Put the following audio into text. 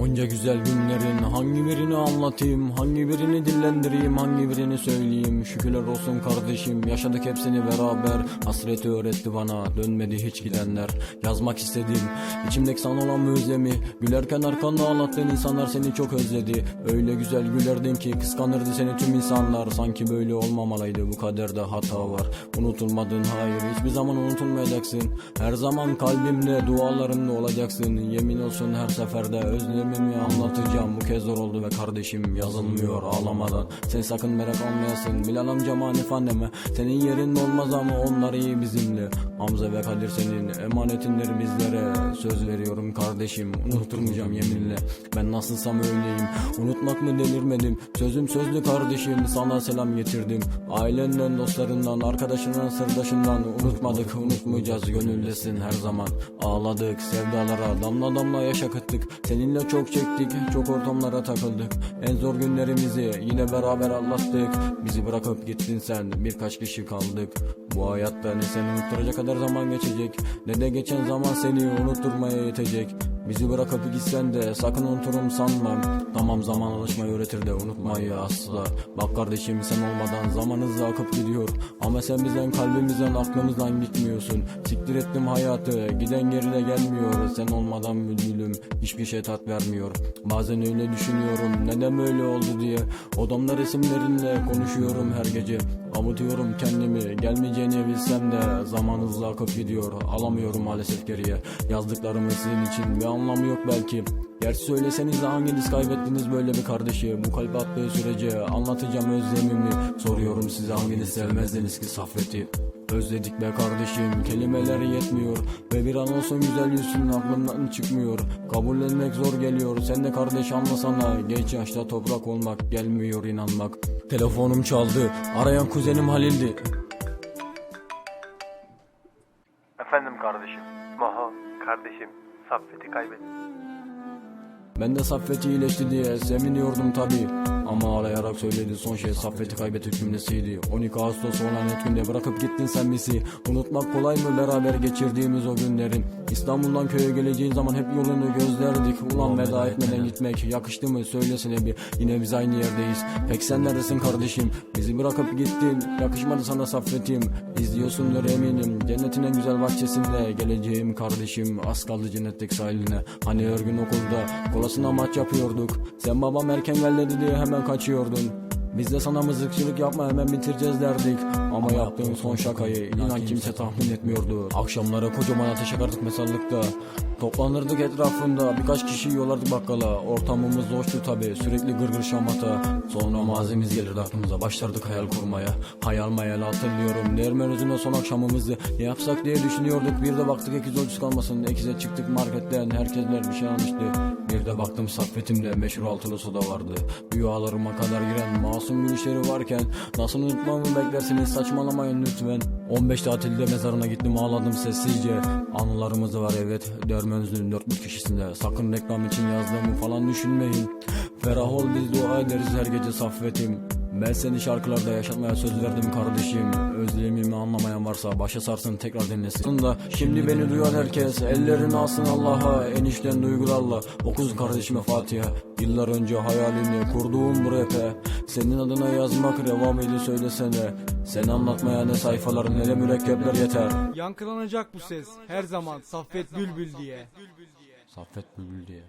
Onca güzel günlerin hangi birini anlatayım? Hangi birini dillendireyim? Hangi birini söyleyeyim? Şükürler olsun kardeşim yaşadık hepsini beraber. Hasreti öğretti bana dönmedi hiç gidenler. Yazmak istedim içimdeki sana olan özlemi. Gülerken arkanda ağlattığın insanlar seni çok özledi. Öyle güzel gülerdin ki kıskanırdı seni tüm insanlar. Sanki böyle olmamalıydı bu kaderde hata var. Unutulmadın hayır hiçbir zaman unutulmayacaksın. Her zaman kalbimde dualarımda olacaksın. Yemin olsun her seferde özlemimi anlatacağım. Bu kez zor oldu ve kardeşim yazılmıyor ağlamadan. Sen sakın merak olmayasın Bilal amcama Hanif anneme Senin yerin olmaz ama onlar iyi bizimle. Hamza ve Kadir senin emanetindir bizlere. Söz veriyorum kardeşim unutturmayacağım yeminle. Ben nasılsam öyleyim. Unutmak mı delirmedim? Sözüm sözlü kardeşim sana selam getirdim. Ailenden dostlarından arkadaşından sırdaşından Unutmadık unutmayacağız. Gönüldesin her zaman. Ağladık sevdalara damla damla yaş akıttık. Seninle çok çektik çok ortamlara takıldık. En zor günlerimizi yine beraber atlattık. Bizi bırakıp gittin sen birkaç kişi kaldık. Bu hayatta ne seni unutturacak kadar zaman geçecek Ne de geçen zaman seni unutturmaya yetecek Bizi bırakıp gitsen de sakın unuturum sanmam Tamam zaman alışmayı öğretir de unutmayı asla. Bak kardeşim sen olmadan zaman hızlı akıp gidiyor. Ama sen bizden kalbimizden aklımızdan gitmiyorsun. Siktir ettim hayatı giden geri de gelmiyor. Sen olmadan müdürüm hiçbir şey tat vermiyor. Bazen öyle düşünüyorum neden böyle oldu diye. Odamda resimlerinle konuşuyorum her gece Avutuyorum kendimi gelmeyeceğini bilsem de Zaman hızlı akıp gidiyor alamıyorum maalesef geriye. Yazdıklarımı sizin için bir anlamı yok belki. Gerçi söyleseniz de hanginiz kaybettiniz böyle bir kardeşi? Bu kalp attığı sürece anlatacağım özlemimi. Soruyorum size hanginiz sevmezdiniz ki Saffet'i Özledik be kardeşim kelimeler yetmiyor Ve bir an olsun güzel yüzün aklımdan çıkmıyor Kabullenmek zor geliyor sen de kardeş anlasana Genç yaşta toprak olmak gelmiyor inanmak Telefonum çaldı arayan kuzenim Halil'di Efendim kardeşim. Maho kardeşim. Saffet'i kaybettim. Ben de Saffet iyileşti diye seviniyordum tabi Ama ağlayarak söyledi son şey Saffet'i kaybettik cümlesiydi. 12 Ağustos olan et günde bırakıp gittin sen bizi. Unutmak kolay mı? Beraber geçirdiğimiz o günlerin İstanbul'dan köye geleceğin zaman hep yolunu gözlerdik. Ulan veda etmeden gitmek yakıştı mı? Söylesene bir Yine biz aynı yerdeyiz. Pek sen neredesin kardeşim? Bizi bırakıp gittin yakışmadı sana Saffet'im İzliyorsundur eminim cennetin en güzel bahçesinde. Geleceğim kardeşim az kaldı cennetteki sahiline. Hani her gün okulda kolasına maç yapıyorduk. Sen babam erken gel dedi diye hemen kaçıyordun biz de sana mızıkçılık yapma hemen bitireceğiz derdik. Ama yaptığın son şakayı inan kimse tahmin etmiyordu. Akşamlara kocaman ateş yakardık mezarlıkta. Toplanırdık etrafında birkaç kişi yollardık bakkala. Ortamımız hoştu tabi sürekli gırgır şamata. Sonra mazimiz gelirdi aklımıza başlardık hayal kurmaya. Hayal mayal hatırlıyorum Değirmen özüne son akşamımızdı Ne yapsak diye düşünüyorduk Bir de baktık ekiz ölçüsü kalmasın. Ekize çıktık marketten herkesler bir şey almıştı Bir de baktım sakvetimde meşhur altılı soda vardı. Rüyalarıma kadar giren masum gülüşleri varken Nasıl unutmamı beklersiniz saçmalamayın lütfen. 15 tatilde mezarına gittim ağladım sessizce. Anılarımız var evet Dermenzül'ün 4 kişisinde. Sakın reklam için yazdığımı falan düşünmeyin. Ferah ol biz dua ederiz her gece saffetim ben seni şarkılarda yaşatmaya söz verdim kardeşim. Özlemimi anlamayan varsa başa sarsın tekrar dinlesin. Da Şimdi beni duyar herkes ellerini alsın Allah'a Enişten duygularla. Okuz kardeşime Fatiha. Yıllar önce hayalini kurduğum bu rap'e. Senin adına yazmak reva söylesene. Seni anlatmaya ne sayfalar ne de mürekkepler yeter. Yankılanacak bu ses her zaman. Saffet Bülbül diye. Saffet Bülbül diye